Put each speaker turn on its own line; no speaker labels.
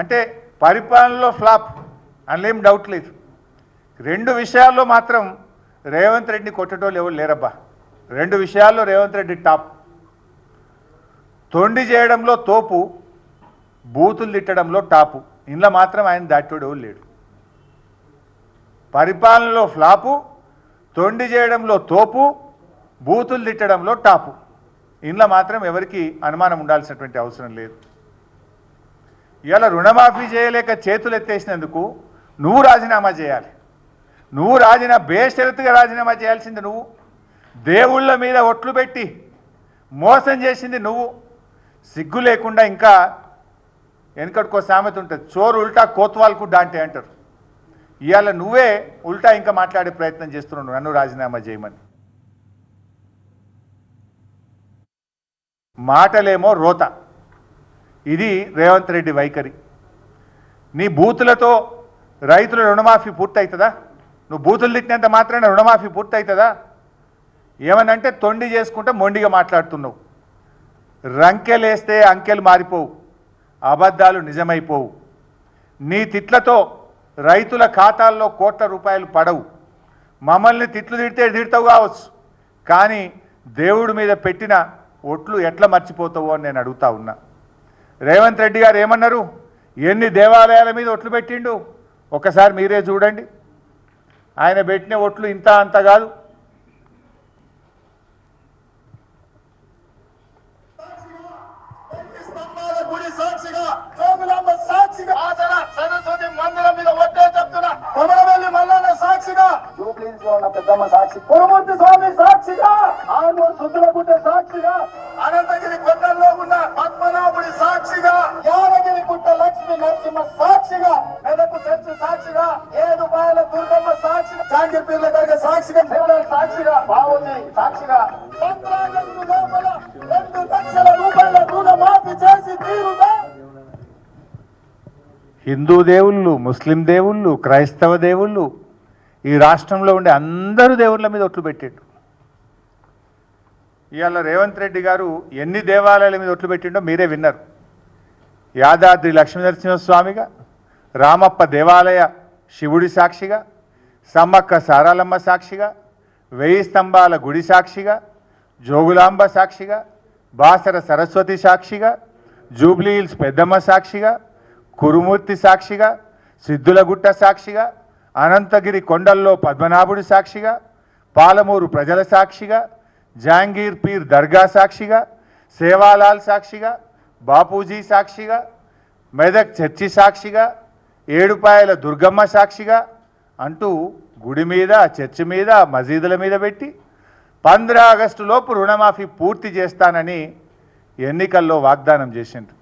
అంటే పరిపాలనలో ఫ్లాప్ అందులో డౌట్ లేదు. రెండు విషయాల్లో మాత్రం రేవంత్ రెడ్డిని కొట్టేటోళ్ళు ఎవరు లేరబ్బా. రెండు విషయాల్లో రేవంత్ రెడ్డి టాప్. తొండి చేయడంలో తోపు బూతులు తిట్టడంలో టాపు. ఇంట్లో మాత్రం ఆయన దాటోడు ఎవరు లేడు. పరిపాలనలో ఫ్లాపు తొండి చేయడంలో తోపు బూతులు తిట్టడంలో టాపు. ఇంట్లో మాత్రం ఎవరికి అనుమానం ఉండాల్సినటువంటి అవసరం లేదు. ఇవాళ రుణమాఫీ చేయలేక చేతులు ఎత్తేసినందుకు నువ్వు రాజీనామా చేయాలి. నువ్వు రాజీనా బేషరతుగా రాజీనామా చేయాల్సింది నువ్వు. దేవుళ్ళ మీద ఒట్లు పెట్టి మోసం చేసింది నువ్వు. సిగ్గు లేకుండా ఇంకా వెనకటికో సామెత ఉంటుంది. చోరు ఉల్టా కోత్వాల్కు డాంటే అంటారు. ఇవాళ నువ్వే ఉల్టా ఇంకా మాట్లాడే ప్రయత్నం చేస్తున్నావు. నన్ను రాజీనామా చేయమని. మాటలేమో రోత. ఇది రేవంత్ రెడ్డి వైఖరి. నీ బూతులతో రైతుల రుణమాఫీ పూర్తవుతుందా నువ్వు బూతులు తిట్టినంత మాత్రమే రుణమాఫీ పూర్తవుతుందా ఏమనంటే తొండి చేసుకుంటే మొండిగా మాట్లాడుతున్నావు. రంకెలేస్తే అంకెలు మారిపోవు. అబద్ధాలు నిజమైపోవు. నీ తిట్లతో రైతుల ఖాతాల్లో కోట్ల రూపాయలు పడవు. మమ్మల్ని తిట్లు తిడితే తిడతావు కావచ్చు. కానీ దేవుడి మీద పెట్టిన ఒట్లు ఎట్లా మర్చిపోతావు అని నేను అడుగుతా ఉన్నా. రేవంత్ రెడ్డి గారు ఏమన్నారు? ఎన్ని దేవాలయాల మీద ఒట్లు పెట్టిండు? ఒకసారి మీరే చూడండి. ఆయన పెట్టిన ఒట్లు ఇంత అంత కాదు.
స్తంభాల సాక్షిగా సాక్షిగా సాక్షిగా బావుంది సాక్షిగా. లోపల రెండు లక్షల రూపాయల రుణమాఫీ చేసి తీరుగా.
హిందూ దేవుళ్ళు ముస్లిం దేవుళ్ళు క్రైస్తవ దేవుళ్ళు ఈ రాష్ట్రంలో ఉండే అందరూ దేవుళ్ళ మీద ఒట్లు పెట్టాడు ఇవాళ రేవంత్ రెడ్డి గారు ఎన్ని దేవాలయాల మీద ఒట్లు పెట్టిండో మీరే విన్నారు. యాదాద్రి లక్ష్మీనరసింహస్వామిగా రామప్ప దేవాలయ శివుడి సాక్షిగా సమ్మక్క సారాలమ్మ సాక్షిగా వెయ్యి స్తంభాల గుడి సాక్షిగా జోగులాంబ సాక్షిగా బాసర సరస్వతి సాక్షిగా జూబ్లీ హిల్స్ పెద్దమ్మ సాక్షిగా కురుమూర్తి సాక్షిగా సిద్ధులగుట్ట సాక్షిగా అనంతగిరి కొండల్లో పద్మనాభుడి సాక్షిగా పాలమూరు ప్రజల సాక్షిగా జాంగీర్ పీర్ దర్గా సాక్షిగా సేవాలాల్ సాక్షిగా బాపూజీ సాక్షిగా మెదక్ చర్చి సాక్షిగా ఏడుపాయల దుర్గమ్మ సాక్షిగా అంటూ గుడి మీద చర్చి మీద మసీదుల మీద పెట్టి పంద్రా ఆగస్టు లోపు రుణమాఫీ పూర్తి చేస్తానని ఎన్నికల్లో వాగ్దానం చేసిండ్రు.